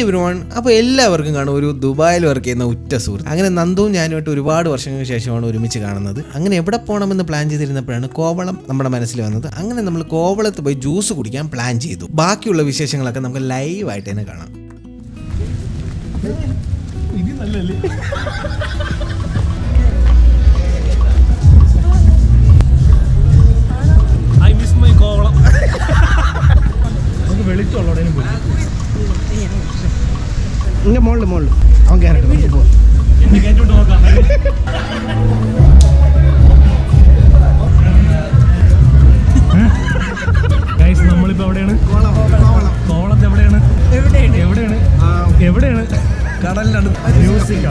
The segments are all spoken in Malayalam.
എവരി വൺ അപ്പോൾ എല്ലാവർക്കും കാണും ഒരു ദുബായിൽ വർക്ക് ചെയ്യുന്ന ഉറ്റ സുഹൃത്ത്. അങ്ങനെ നന്ദുവും ഞാനുമായിട്ട് ഒരുപാട് വർഷങ്ങൾക്ക് ശേഷമാണ് ഒരുമിച്ച് കാണുന്നത്. അങ്ങനെ എവിടെ പോകണമെന്ന് പ്ലാൻ ചെയ്തിരുന്നപ്പോഴാണ് കോവളം നമ്മുടെ മനസ്സിൽ വന്നത്. അങ്ങനെ നമ്മൾ കോവളത്ത് പോയി ജ്യൂസ് കുടിക്കാൻ പ്ലാൻ ചെയ്തു. ബാക്കിയുള്ള വിശേഷങ്ങളൊക്കെ നമുക്ക് ലൈവായിട്ട് തന്നെ കാണാം. ഇങ്ങനെ മോളിൽ മോളിൽ അവൻ കയറട്ടെ നമുക്ക് പോവാം. നമ്മളിപ്പോ എവിടെയാണ്? കോവളത്ത് എവിടെയാണ്? എവിടെയാണ്? എവിടെയാണ്? കടലിലാണ് മ്യൂസിക്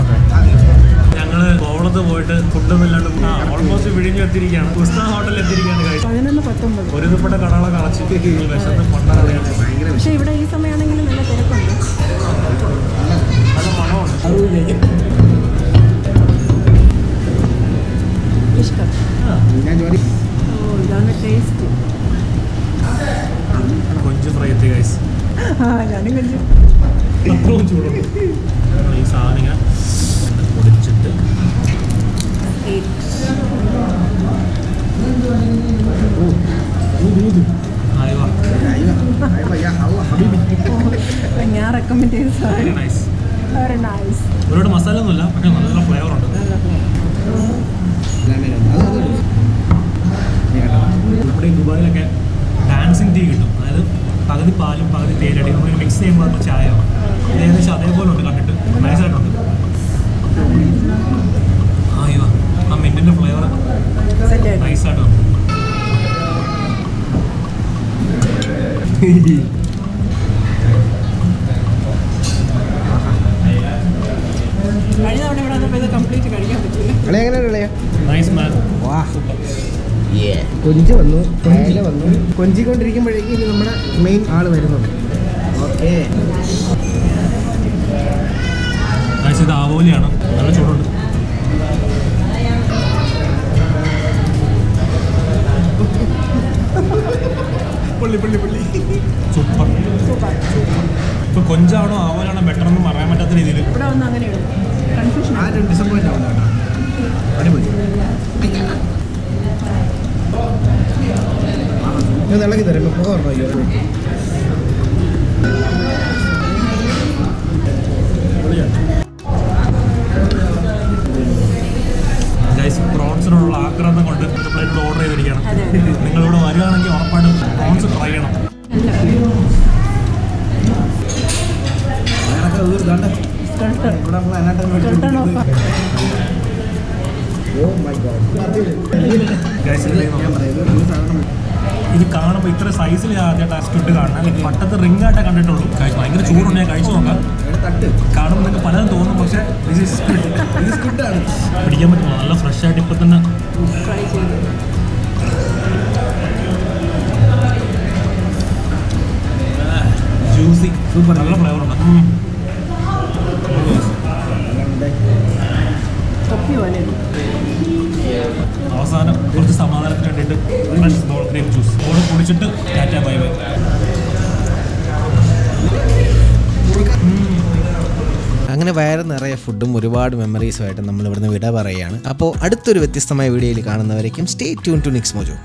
ഞങ്ങൾ കോവളത്ത് പോയിട്ട് ഫുഡൊന്നും ഇല്ലാണ്ട് ഓൾമോസ്റ്റ് വിഴിഞ്ഞു എത്തിയിരിക്കുകയാണ്. ഉസ്താ ഹോട്ടലിൽ എത്തിയിരിക്കുകയാണ് ഒരു ഒരുപാട് കടകളൊക്കെ അടച്ചു വിശന്ന് പൊണ്ണറിയാണ് ഭയങ്കര പക്ഷേ ഇവിടെ ഈ സമയമാണെങ്കിലും ഇഷ്ടം. ഓ ഇതാണ് ടേസ്റ്റ് കൊഞ്ച് ഫ്രൈ ഗൈസ് ആ ഞാനും കഴിച്ചു അത്രയും ചൂടുണ്ട് ഈ സാധനം ഇങ്ങനെ പൊടിച്ചിട്ട്. ഞാൻ റെക്കമെൻഡ് ചെയ്ത സാധനം. ഒരുപാട് മസാല ഒന്നുമില്ല പക്ഷെ നല്ല ഫ്ലേവർ ഉണ്ട് നമ്മുടെ ഈ ദുബായിലൊക്കെ ഡാൻസിങ് ടീ കിട്ടും അതായത് പകുതി പാലും പകുതി തേയിലടി നമ്മൾ മിക്സ് ചെയ്യുമ്പോൾ അത് ചായ ഇത് ഏകദേശം അതേപോലെ ഉണ്ട് കണ്ടിട്ട്. നൈസായിട്ടുണ്ട് അയ്യോ ആ മിന്റിന്റെ ഫ്ലേവർ നൈസായിട്ട് കഴിഞ്ഞ തവണ ഇവിടെ കംപ്ലീറ്റ് കഴിക്കാൻ പറ്റില്ല നൈസ് മാൻ വാ. കൊഞ്ച് വന്നു കൊഞ്ചില വന്നു. കൊഞ്ചിക്കൊണ്ടിരിക്കുമ്പോഴേക്കും ഇനി നമ്മുടെ മെയിൻ ആൾ വരുന്നുണ്ട്. ഓക്കേ ഇത് ആവോലിയാണ്. നല്ല ചൂടുണ്ട്. പുള്ളി പുള്ളി പുള്ളി. സൂപ്പർ സൂപ്പർ ഇപ്പൊ കൊഞ്ചാണോ ആവോലാണോ ബെറ്റർ എന്ന് പറയാൻ പറ്റാത്ത രീതിയിൽ? ഇവിടെ വന്ന് അങ്ങനെ കൺഫ്യൂഷൻ ആ രണ്ട് ഡിസംബർ ആവുന്ന കേട്ടോ. പ്രോൺസിനോടുള്ള ആക്രമണം കൊണ്ട് പ്ലേറ്റ് ഓർഡർ ചെയ്തിരിക്കുകയാണ്. നിങ്ങൾ നിങ്ങളിവിടെ വരികയാണെങ്കിൽ ഉറപ്പായിട്ടും പ്രോൺസ് ട്രൈ ചെയ്യണം. Oh my god. ഇത് കാണുമ്പോൾ ഇത്ര സൈസിൽ ആദ്യമായിട്ട് സ്റ്റുഡ് കാണണം. പട്ടത്ത് റിംഗ് ആയിട്ടേ കണ്ടിട്ടുള്ളൂ. ഭയങ്കര ചൂടുണ്ട് ഞാൻ കഴിച്ചു നോക്കാം. കാണുമ്പോൾ നിങ്ങൾക്ക് പലതും തോന്നും പക്ഷേ പിടിക്കാൻ പറ്റുമോ നല്ല ഫ്രഷ് ആയിട്ട് ഇപ്പം തന്നെ. ജ്യൂസി സൂപ്പർ നല്ല ഫ്ലേവർ ഉണ്ട്. അവസാനം കുറച്ച് സമാധാനത്തിന് വേണ്ടിയിട്ട് ഫ്രഷ് ബോൾ ക്രീം ജ്യൂസ് ഓട് കുടിച്ചിട്ട് ടാറ്റ ബൈ ബൈ. അങ്ങനെ വയറ് നിറയെ ഫുഡും ഒരുപാട് മെമ്മറീസുമായിട്ട് നമ്മൾ ഇവിടുന്ന് വിട പറയുകയാണ്. അപ്പോൾ അടുത്തൊരു വ്യത്യസ്തമായ വീഡിയോയിൽ കാണുന്നവരേക്കും stay tune to Nix Mojo